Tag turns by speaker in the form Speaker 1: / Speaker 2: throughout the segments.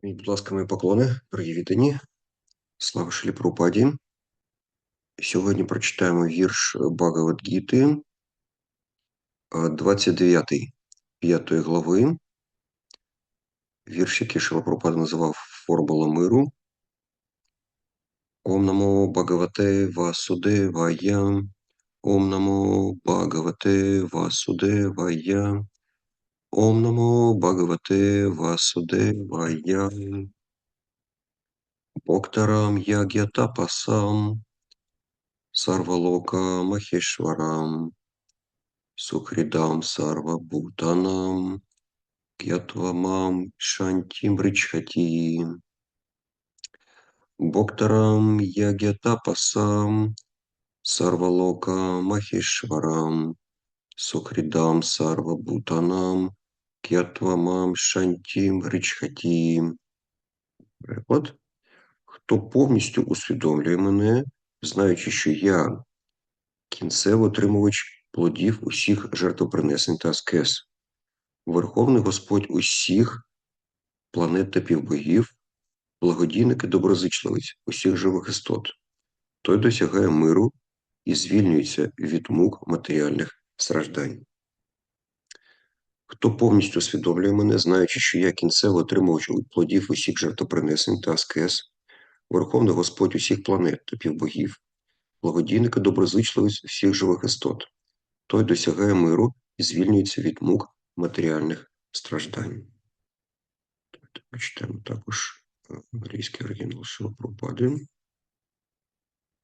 Speaker 1: Прийміть, будь ласка, мої поклони, дорогі вітані. Слава Шилі Сьогодні прочитаємо вірш Багавадгіти, 29 5 глави. Вірш, який Шила Прабхупада називав Формула миру. Ом намо Багавате Васудевая. Ом намо Багавате Васудевая. Ом намо Багавате Васудевая. Боктарам Ягятапасам. Сарвалока Махешварам, Сухридам Сарва Бхутанам, Кьятвамам Шантим Ричхати, Боктарам Ягятапасам, Сарвалока Махешварам, Сухридам Сарва Бхутанам, Кьятвамам Шантим Ричхати. Хто повністю усвідомлює мене, знаючи, що я кінцевий отримувач плодів усіх жертвопринесень та аскез, Верховний Господь усіх планет та півбогів, благодійник і доброзичливець усіх живих істот, той досягає миру і звільнюється від мук матеріальних страждань. Хто повністю усвідомлює мене, знаючи, що я кінцево отримувач плодів усіх жертвопринесень та аскез, Верховний Господь усіх планет та півбогів, благодійник і доброзичливість всіх живих істот. Той досягає миру і звільнюється від мук матеріальних страждань. Давайте почитаємо також англійський оригінал Шилапрапади.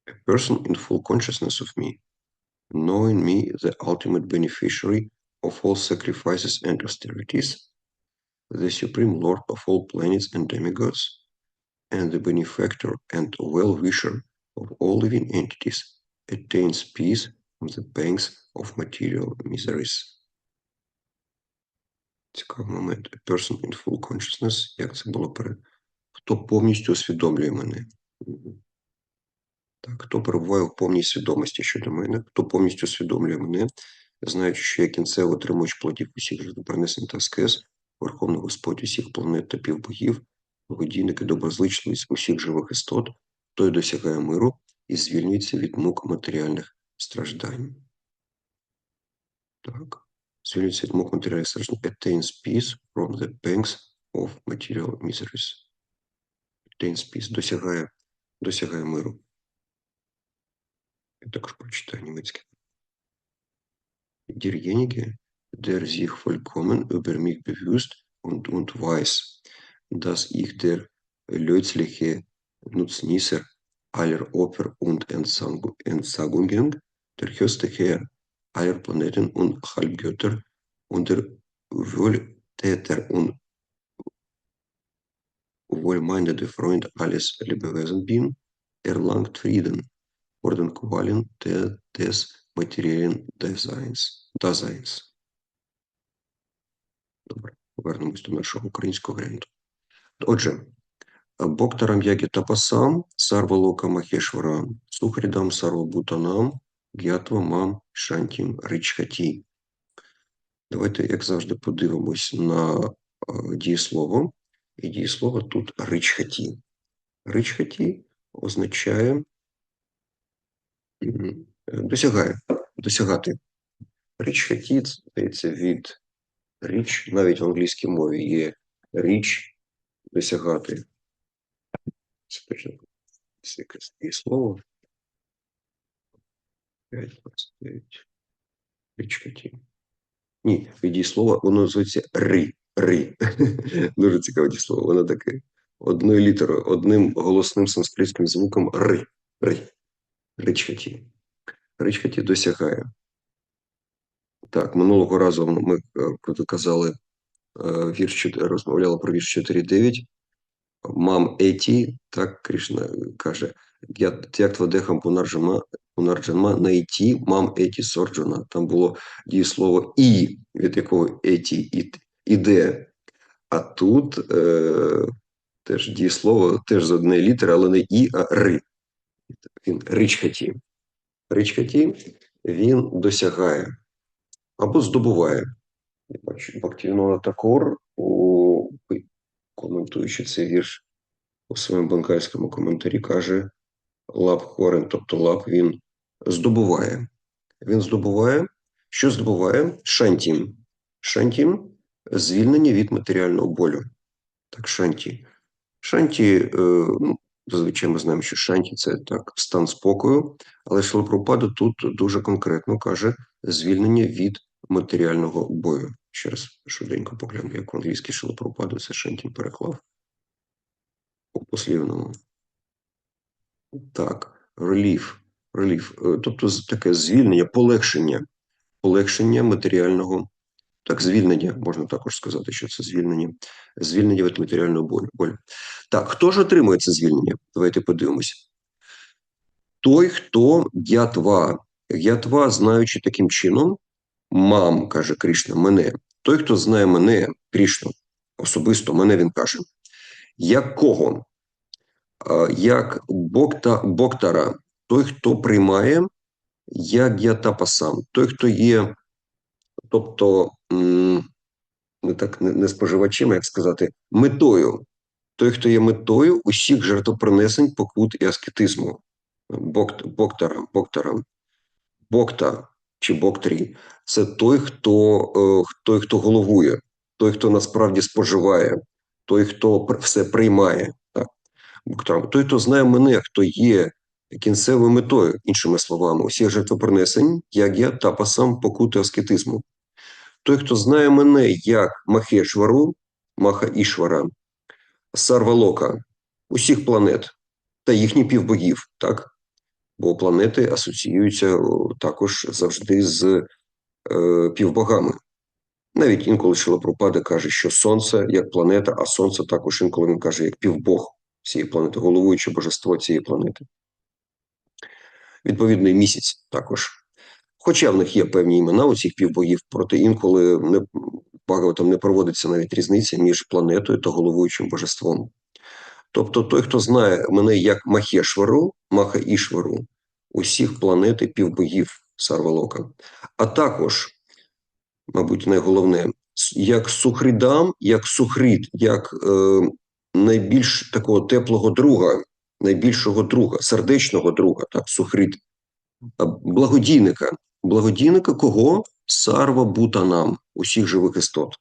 Speaker 1: A person in full consciousness of me, knowing me the ultimate beneficiary of all sacrifices and austerities, the supreme lord of all planets and demigods, and the benefactor and well-wisher of all living entities attains peace from the pangs of material miseries. Цікавий момент. A person in full consciousness. Як це було перед? Хто повністю усвідомлює мене? Мгм. Так, хто перебуває в повній свідомості щодо мене, хто повністю усвідомлює мене, знаючи, що я кінцево отримувач плодів усіх життєпринесень та аскез, Верховний Господь усіх планет та півбогів, благодійник і доброзичливість усіх живих істот, той досягає миру і звільнюється від мук матеріальних страждань. Так. Звільнюється від мук матеріальних страждань. Attains peace from the pangs of material miseries. Attains peace. Досягає, досягає миру. Я також прочитаю німецьке. Derjenige, der sich vollkommen über mich bewusst und, und weiß, dass ich der lösliche Nutznießer aller Opfer und Entsag- Entsagungen, der höchste Herr aller Planeten und Halbgötter und der Wohltäter und wohlmeinende Freund alles Lebewesen bin, erlangt Frieden vor den Qualen de- des materiellen Daseins. Daseins. Добре, повернемось до нашого українського варіанту. Отже, Боктарам Ягі Тапасам, Сарвалока Махешварам, Сухрідам Сарвабутанам, Гятва Мам Шантім Ричхаті. Давайте, як завжди, подивимось на е, дієслово. І дієслово тут Ричхаті. Ричхаті означає досягає, досягати. Ричхаті, це, здається, від річ, навіть в англійській мові є річ досягати. Це якесь дієслово. 5,29. Річкаті. Ні, від дієслова воно називається ри. Ри. Дуже цікаве дієслово. Воно таке одною літерою, одним голосним санскритським звуком ри. Ри. Ричкаті. Ричкаті досягає. Так, минулого разу ми е, казали е, вірш, розмовляли про вірш 4.9. Мам еті, так Кришна каже, я тяктва дехам пунарджама, пунарджанма найти мам еті сорджуна. Там було дієслово і, від якого еті іде. А тут е, теж дієслово теж з однієї літери, але не і, а ри. Він ричхаті. Ричхаті він досягає або здобуває. Я бачу, Бактівно Такор коментуючи цей вірш у своєму банкарському коментарі, каже Лап Хорен, тобто Лап він здобуває. Він здобуває, що здобуває? Шантім. Шантім звільнення від матеріального болю. Так, шанті. Шанті, е, ну, зазвичай ми знаємо, що шанті це так стан спокою, але Шилапрупада тут дуже конкретно каже звільнення від матеріального бою. Ще раз швиденько погляну, як в англійській Шилапрупаду це шанті переклав у послівному. Так, реліф. Реліф, е, тобто таке звільнення, полегшення, полегшення матеріального, так, звільнення, можна також сказати, що це звільнення, звільнення від матеріального болю. Так, хто ж отримує це звільнення? Давайте подивимося. Той, хто ятва. Ятва, знаючи таким чином, мам, каже Кришна, мене. Той, хто знає мене, Кришну, особисто мене він каже. Як кого? Як бокта, боктара, той, хто приймає, як я тапасам, той, хто є, тобто не так не споживачем, як сказати, метою. Той, хто є метою усіх жертвопринесень, покут і аскетизму. Бокт, боктара, боктара. Бокта чи боктрі це той, хто, е, той, хто головує, той, хто насправді споживає, той, хто все приймає. Так? Той, хто знає мене, хто є кінцевою метою, іншими словами, усіх жертвопринесень, як я тапасам покути аскетизму. Той, хто знає мене як Махешвару, Маха Ішвара, Сарвалока, усіх планет та їхніх півбогів, так? Бо планети асоціюються також завжди з е, півбогами. Навіть інколи Шилапрупада каже, що Сонце як планета, а Сонце також інколи він каже, як півбог цієї планети, головуюче божество цієї планети. Відповідно, і місяць також. Хоча в них є певні імена у цих півбогів, проте інколи не, Багаватам не проводиться навіть різниця між планетою та головуючим божеством. Тобто той, хто знає мене як Махешвару, Маха Ішвару, усіх планет і півбогів Сарвалока, а також, мабуть, найголовне, як Сухридам, як Сухрид, як е, найбільш такого теплого друга, найбільшого друга, сердечного друга, так, Сухрид, благодійника. Благодійника кого? Сарва Бутанам, усіх живих істот.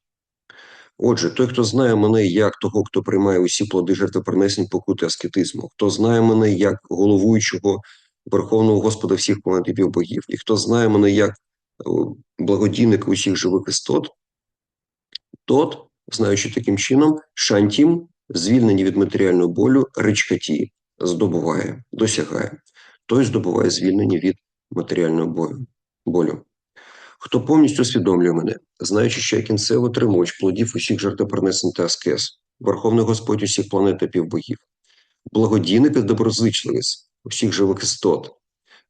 Speaker 1: Отже, той, хто знає мене як того, хто приймає усі плоди жертвопринесень покути аскетизму, хто знає мене як головуючого Верховного Господа всіх планет і півбогів, і хто знає мене як о, благодійника усіх живих істот, тот, знаючи таким чином, шантім, звільнені від матеріального болю, ричкаті, здобуває, досягає. Той здобуває звільнення від матеріального болю. Хто повністю усвідомлює мене, знаючи, що я кінцево отримувач плодів усіх жертвопринесень та аскез, Верховний Господь усіх планет та півбогів, благодійник і доброзичливець усіх живих істот,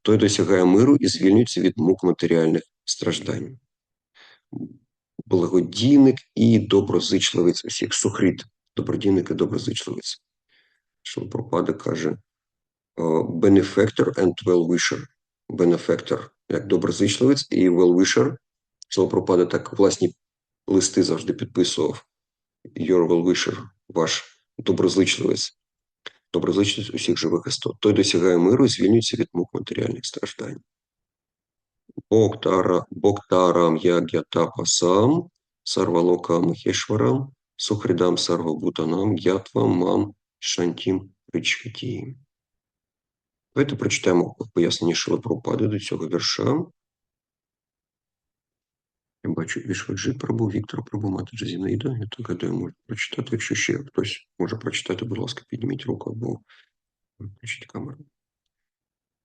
Speaker 1: той досягає миру і звільнюється від мук матеріальних страждань. Благодійник і доброзичливець усіх сухрит, добродійник і доброзичливець. Шилпропада каже benefactor and well-wisher. Benefactor як доброзичливець і well-wisher. Шилпропада так власні листи завжди підписував. Your well-wisher, ваш доброзичливець. Доброзичливець усіх живих істот. Той досягає миру і звільнюється від мук матеріальних страждань. Боктара, Боктарам Ягятапасам, Сарвалокам Махешварам, Сухридам Сарвабутанам, Ятвам Мам Шантім Ричкаті. Давайте прочитаємо пояснення Шилапропади до цього вірша. Я бачу, Вішваджит Прабу, Віктор Прабу, Матаджа Зінаїда. Я так гадаю, можу прочитати. Якщо ще хтось може прочитати, будь ласка, підніміть руку або включіть камеру.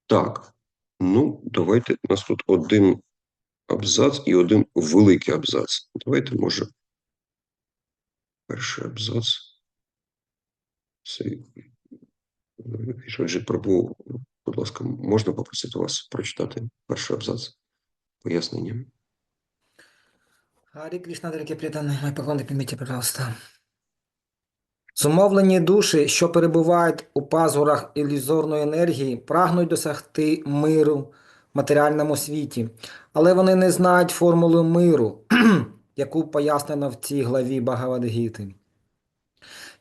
Speaker 1: Так, ну, давайте. У нас тут один абзац і один великий абзац. Давайте, може, перший абзац. Це Вішваджит Прабу, будь ласка, можна попросити вас прочитати перший абзац пояснення?
Speaker 2: Гарі Кришна, дорогі притани, мої поклони прийміть, пожалуйста. Зумовлені душі, що перебувають у пазурах ілюзорної енергії, прагнуть досягти миру в матеріальному світі, але вони не знають формули миру, яку пояснено в цій главі Багавадгіти.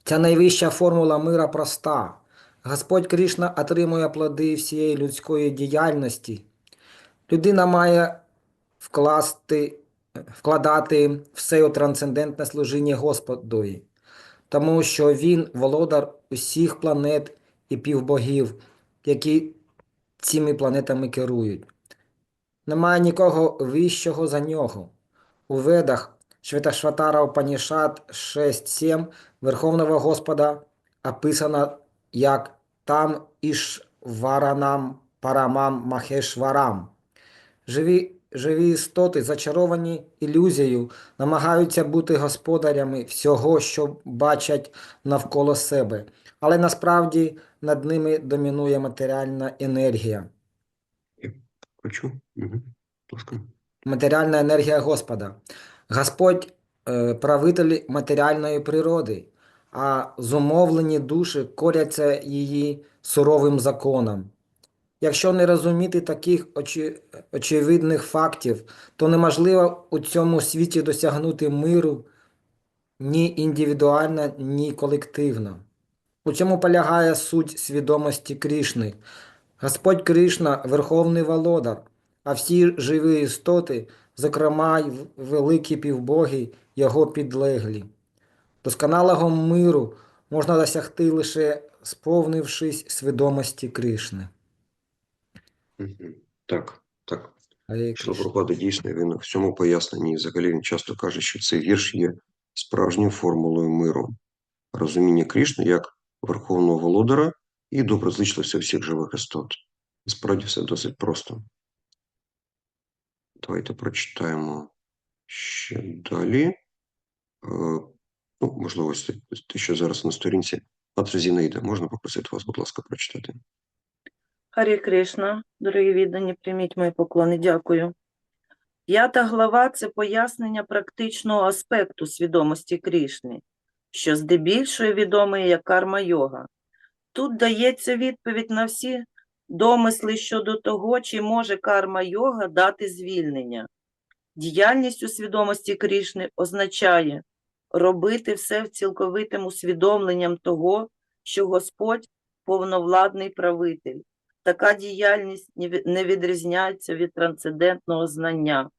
Speaker 2: Ця найвища формула мира проста. Господь Кришна отримує плоди всієї людської діяльності. Людина має вкласти, вкладати все у трансцендентне служіння Господові, тому що Він володар усіх планет і півбогів, які цими планетами керують. Немає нікого вищого за нього. У Ведах Шветашватара Упанішат 6.7 Верховного Господа описано як там Ішваранам Парамам Махешварам. Живі, живі істоти, зачаровані ілюзією, намагаються бути господарями всього, що бачать навколо себе, але насправді над ними домінує матеріальна енергія.
Speaker 1: Хочу? Угу.
Speaker 2: Матеріальна енергія Господа. Господь е, правитель матеріальної природи, а зумовлені душі коряться її суровим законам. Якщо не розуміти таких очі, очевидних фактів, то неможливо у цьому світі досягнути миру ні індивідуально, ні колективно. У цьому полягає суть свідомості Крішни. Господь Кришна – Верховний Володар, а всі живі істоти, зокрема й великі півбоги, його підлеглі. Досконалого миру можна досягти лише сповнившись свідомості Кришни.
Speaker 1: Так, так. Шила дійсно він в цьому поясненні. і Взагалі він часто каже, що цей вірш є справжньою формулою миру, розуміння Крішни як верховного володара і доброзичливості всіх живих істот. Насправді все досить просто. Давайте прочитаємо ще далі. Ну, можливо, ось те, що зараз на сторінці. Патра Зінаїда, можна попросити вас, будь ласка, прочитати?
Speaker 3: Харі Кришна, дорогі віддані, прийміть мої поклони, дякую. П'ята глава – це пояснення практичного аспекту свідомості Крішни, що здебільшого відомий як карма-йога. Тут дається відповідь на всі домисли щодо того, чи може карма-йога дати звільнення. Діяльність у свідомості Крішни означає робити все в цілковитим усвідомленням того, що Господь – повновладний правитель. Така діяльність не відрізняється від трансцендентного знання.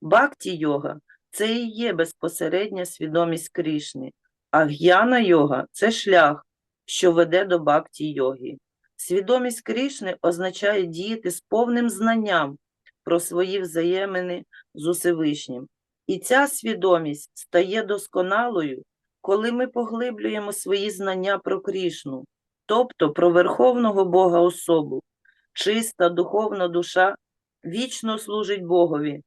Speaker 3: Бхакті-йога – це і є безпосередня свідомість Крішни, а гьяна-йога – це шлях, що веде до бхакті-йоги. Свідомість Крішни означає діяти з повним знанням про свої взаємини з Усевишнім. І ця свідомість стає досконалою, коли ми поглиблюємо свої знання про Крішну, тобто про Верховного Бога особу. Чиста духовна душа вічно служить Богові,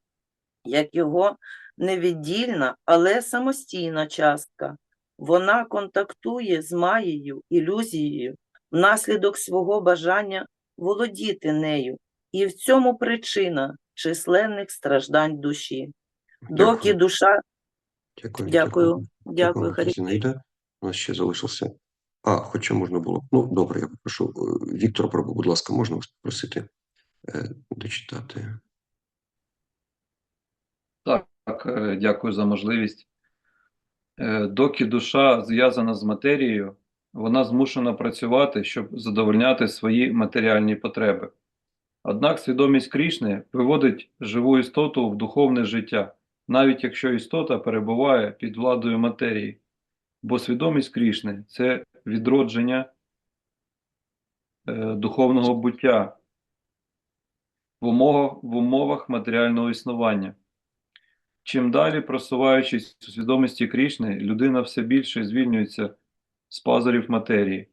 Speaker 3: як його невіддільна, але самостійна частка. Вона контактує з маєю, ілюзією, внаслідок свого бажання володіти нею, і в цьому причина численних страждань душі. Доки
Speaker 1: Дякую.
Speaker 3: душа,
Speaker 1: Дякую.
Speaker 3: дякую, дякую, Харі.
Speaker 1: У нас ще залишився. А, хоча можна було. Ну, добре, я попрошу. е, Віктор Прабу, будь ласка, можна вас попросити е, дочитати?
Speaker 4: Так, е, дякую за можливість. Е, Доки душа зв'язана з матерією, вона змушена працювати, щоб задовольняти свої матеріальні потреби. Однак свідомість Крішни виводить живу істоту в духовне життя, навіть якщо істота перебуває під владою матерії. Бо свідомість Крішни – це відродження е, духовного буття в умовах, в умовах матеріального існування. Чим далі, просуваючись у свідомості Крішни, людина все більше звільнюється з пазурів матерії.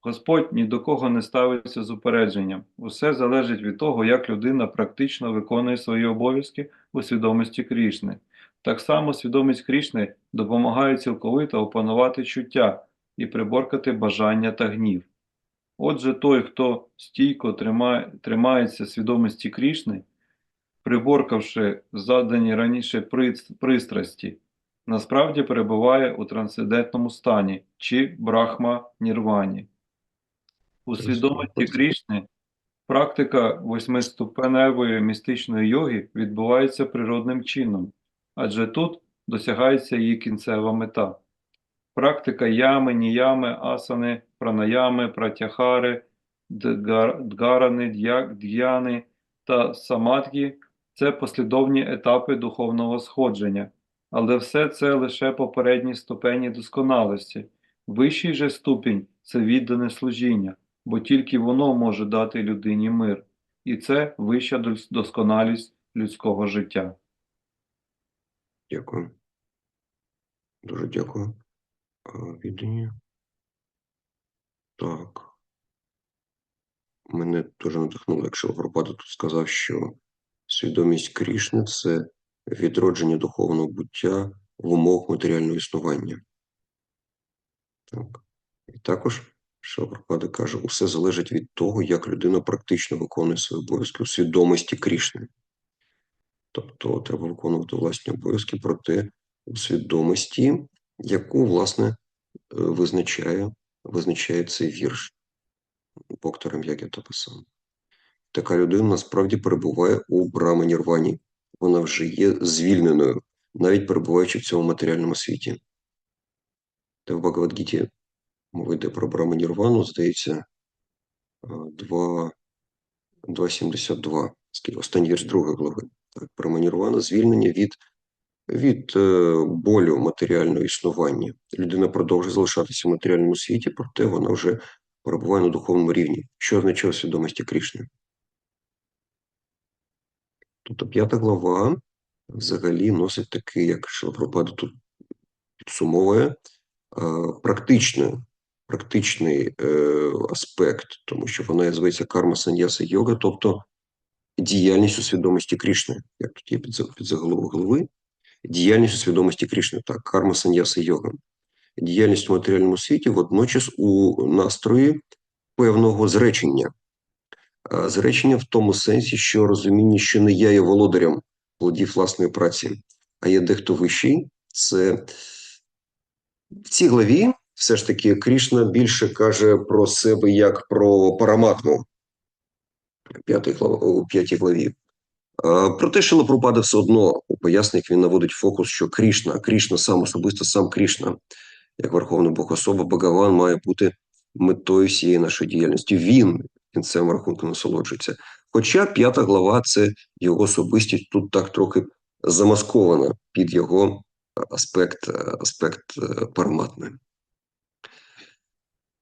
Speaker 4: Господь ні до кого не ставиться з упередженням. Усе залежить від того, як людина практично виконує свої обов'язки у свідомості Крішни. Так само свідомість Крішни допомагає цілковито опанувати чуття і приборкати бажання та гнів. Отже, той, хто стійко тримає, тримається свідомості Крішни, приборкавши задані раніше пристрасті, насправді перебуває у трансцендентному стані чи брахма-нірвані. У свідомості Крішни практика восьмиступеневої містичної йоги відбувається природним чином, адже тут досягається її кінцева мета. Практика ями, ніями, асани, пранаями, пратяхари, дгарани, д'я- д'яни та самадхі – це послідовні етапи духовного сходження. Але все це лише попередні ступені досконалості. Вищий же ступінь – це віддане служіння, бо тільки воно може дати людині мир. І це вища досконалість людського життя.
Speaker 1: Дякую. Дуже дякую. А, Так. Мене дуже надихнуло, якщо Гурпада тут сказав, що свідомість Крішни – це відродження духовного буття в умовах матеріального існування. Так. І також Шилапрапада каже, усе залежить від того, як людина практично виконує свої обов'язки у свідомості Крішни. Тобто треба виконувати власні обов'язки, проте у свідомості, яку, власне, е, визначає, визначає цей вірш Боктором Ягітапасан. Така людина насправді перебуває у брама Нірвані. Вона вже є звільненою, навіть перебуваючи в цьому матеріальному світі. Та в Багавадгіті мова йде про брама Нірвану, здається, 2.72, скільки- останній вірш другої глави. Так, брама Нірвана – звільнення від, від е, болю матеріального існування. Людина продовжує залишатися в матеріальному світі, проте вона вже перебуває на духовному рівні, що означає свідомості Крішни. Тобто п'ята глава взагалі носить такий, як Шилапрапада тут підсумовує, е, практичний, е, аспект, тому що вона називається карма саньяса йога, тобто діяльність у свідомості Крішни, як тут є під, під заголовок голови, діяльність у свідомості Крішни, так, карма саньяса йога. Діяльність в матеріальному світі водночас у настрої певного зречення. Зречення в тому сенсі, що розуміння, що не я є володарем плодів власної праці, а є дехто вищий. Це в цій главі все ж таки Крішна більше каже про себе як про параматму у п'ятій главі. А, Проте Шила Прупада все одно у поясненнях він наводить фокус, що Крішна, Крішна сам особисто сам Крішна, як Верховний Бог особа, Багаван має бути метою всієї нашої діяльності. Він кінцевому рахунку насолоджується. Хоча п'ята глава це його особистість тут так трохи замаскована під його аспект, аспект е, параматної.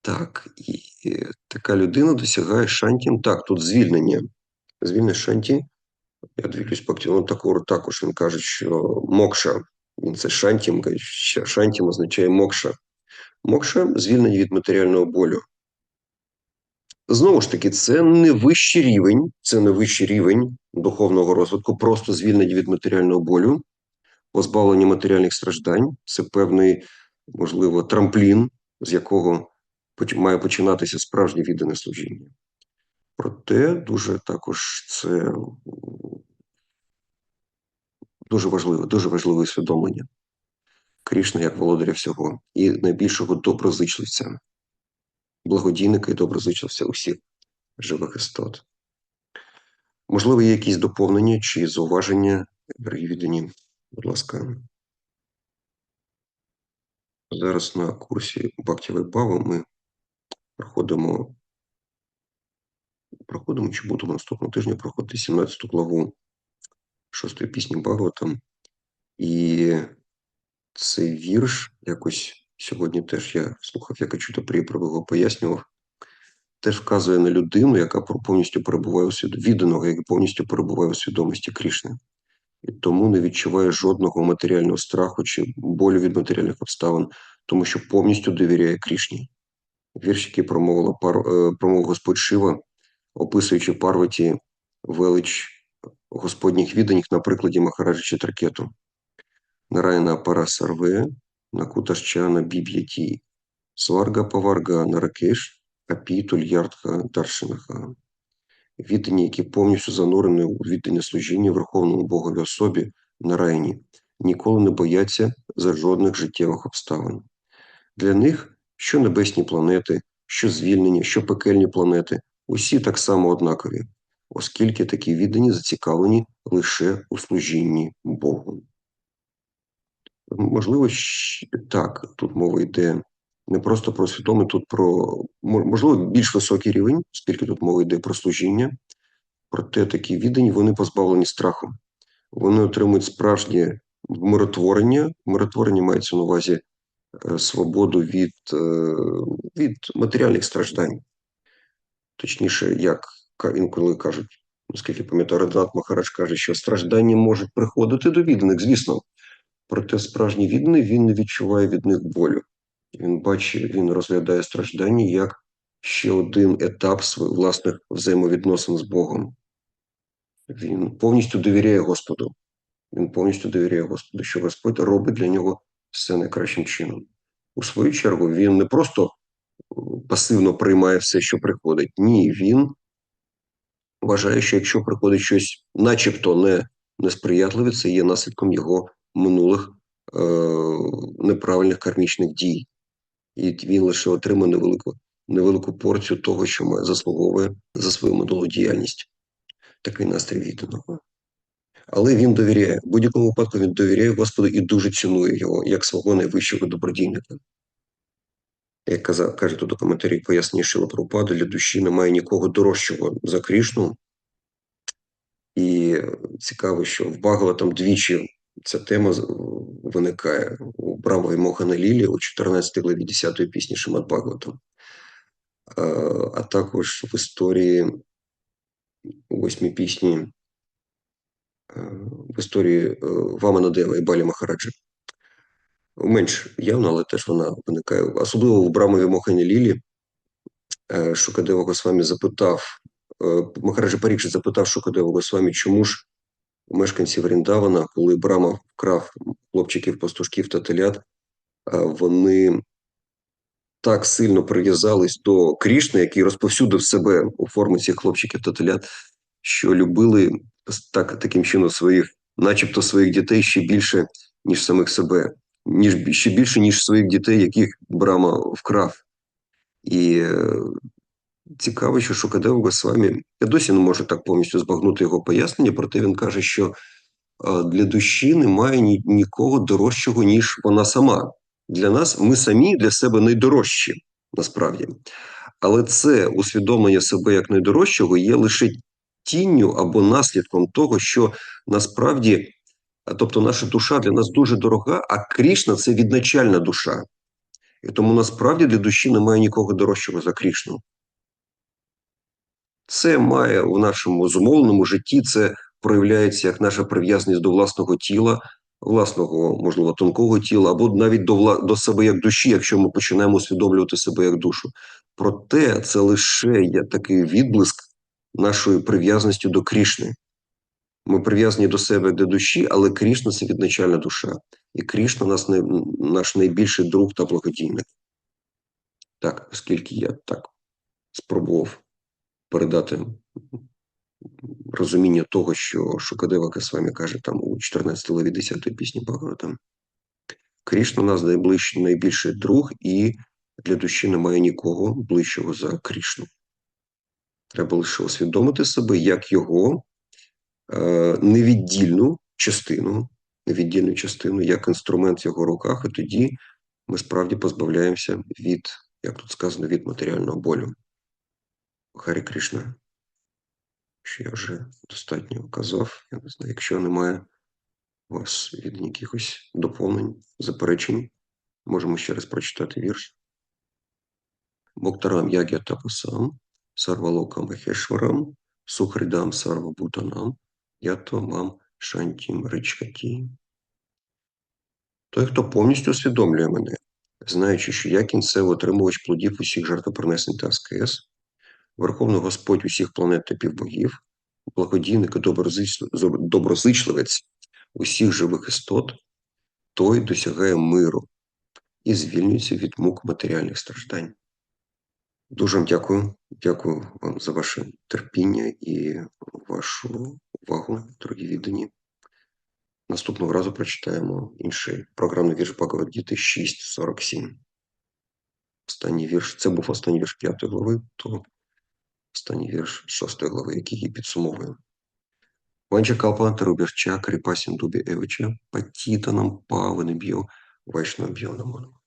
Speaker 1: Так, і така людина досягає шантім. Так, тут звільнення. Звільнення шанті. Я дивлюсь по Актіону Такору також він каже, що мокша. Він це шантім, шантім означає мокша. Мокша звільнення від матеріального болю. Знову ж таки, це не вищий рівень, це не вищий рівень духовного розвитку, просто звільнення від матеріального болю, позбавлення матеріальних страждань. Це певний, можливо, трамплін, з якого має починатися справжнє віддане служіння. Проте дуже також це дуже важливе, дуже важливе усвідомлення. Крішна як володаря всього і найбільшого доброзичливця, благодійника і доброзичливця усіх живих істот. Можливо, є якісь доповнення чи зауваження, дорогі віддані, будь ласка. Зараз на курсі Бхактівої Бави ми проходимо, проходимо чи будемо наступного тижня проходити 17 главу шостої пісні Бхагаватам. І цей вірш якось сьогодні теж я слухав, як Ачута Прієпрабу його пояснював, теж вказує на людину, яка повністю перебуває у свід... відданого, яка повністю перебуває у свідомості Крішни. І тому не відчуває жодного матеріального страху чи болю від матеріальних обставин, тому що повністю довіряє Крішні. Вірш, який промовила пар... е, промовив Господь Шива, описуючи Парваті велич Господніх відданих на прикладі Махараджі Читракету. Нарайна пара сарве, накуташчана біб'яті, сварга паварга наракеш, апі тульярдха даршинаха. Віддані, які повністю занурені у віддане служіння Верховному Богові особі на райні, ніколи не бояться за жодних життєвих обставин. Для них що небесні планети, що звільнені, що пекельні планети, усі так само однакові, оскільки такі віддані зацікавлені лише у служінні Богу. Можливо, так, тут мова йде не просто про свідоме, тут про можливо більш високий рівень, оскільки тут мова йде про служіння. Проте такі віддані вони позбавлені страху. Вони отримують справжнє миротворення. Миротворення мається на увазі свободу від, е, від матеріальних страждань. Точніше, як інколи кажуть, наскільки пам'ятаю, Раднат Махарадж каже, що страждання можуть приходити до відданих, звісно. Проте справжній відданий він не відчуває від них болю. Він бачить, він розглядає страждання як ще один етап своїх власних взаємовідносин з Богом. Він повністю довіряє Господу. Він повністю довіряє Господу, що Господь робить для нього все найкращим чином. У свою чергу, він не просто е, пасивно приймає все, що приходить. Ні, він вважає, що якщо приходить щось, начебто не несприятливе, це є наслідком його минулих е, неправильних кармічних дій. І він лише отримає невелику, невелику порцію того, що має заслуговує за свою минулу діяльність. Такий настрій відданого. Але він довіряє. В будь-якому випадку він довіряє Господу і дуже цінує його як свого найвищого добродійника. Як казав, каже тут у коментарі пояснює Шила Прабхупада, для душі немає нікого дорожчого за Крішну. І цікаво, що в Багаватам двічі ця тема виникає у Брамові Мохана у 14 главі 10 пісні Шимат Багаватам, а, також в історії у восьмій пісні в історії е, Вамана Дева і Балі Махараджа. Менш явно, але теж вона виникає. Особливо в Брамові Мохані Лілі е, Шукадева Госвамі запитав, е, Махараджа Парікші запитав Шукадева Госвамі, чому ж мешканці Вріндавана, коли Брама вкрав хлопчиків, пастушків та телят, е, вони так сильно прив'язались до Крішни, який розповсюдив себе у формі цих хлопчиків та телят, що любили так, таким чином своїх, начебто своїх дітей ще більше, ніж самих себе, ніж ще більше, ніж своїх дітей, яких Брама вкрав. І е, цікаво, що Шукадева Госвамі, я досі не можу так повністю збагнути його пояснення, проте він каже, що е, для душі немає ні, нікого дорожчого, ніж вона сама. Для нас ми самі для себе найдорожчі, насправді. Але це усвідомлення себе як найдорожчого є лише тінню або наслідком того, що насправді, тобто наша душа для нас дуже дорога, а Крішна це відначальна душа. І тому насправді для душі немає нікого дорожчого за Крішну. Це має в нашому зумовленому житті, це проявляється як наша прив'язаність до власного тіла, власного, можливо, тонкого тіла, або навіть до, вла... до себе як душі, якщо ми починаємо усвідомлювати себе як душу. Проте це лише є такий відблиск нашої прив'язаності до Крішни. Ми прив'язані до себе до душі, але Крішна це відначальна душа. І Крішна нас не, наш найбільший друг та благодійник. Так, оскільки я так спробував передати розуміння того, що Шукадева Касвамі каже там у 14 главі 10 пісні Багаватам. Крішна нас найближчий, найбільший друг, і для душі немає нікого ближчого за Крішну. Треба лише усвідомити себе як його е, невіддільну частину, невіддільну частину, як інструмент в його руках, і тоді ми справді позбавляємося від, як тут сказано, від матеріального болю. Харі Кришна, що я вже достатньо казав. Я не знаю, якщо немає у вас від якихось доповнень, заперечень, можемо ще раз прочитати вірш. Моктарам ягя тапасам, сарвалокам махешварам, сухридам сарвабутанам, ято мам шантім ричкаті. Той, хто повністю усвідомлює мене, знаючи, що я кінцево отримувач плодів усіх жертвопринесень та АСКС, Верховний Господь усіх планет та півбогів, благодійник і доброзичливець усіх живих істот, той досягає миру і звільнюється від мук матеріальних страждань. Дуже вам дякую. Дякую вам за ваше терпіння і вашу увагу, дорогі віддані. Наступного разу прочитаємо інший програмний вірш Багавадгіти 6.47. Останній вірш, це був останній вірш п'ятої глави, то останній вірш шостої глави, який її підсумовує. Ванча Калпанта Руберча, Крипасин Дубі Евича, Патітанам Павенеб'ю, Вайшноб'ю Намону.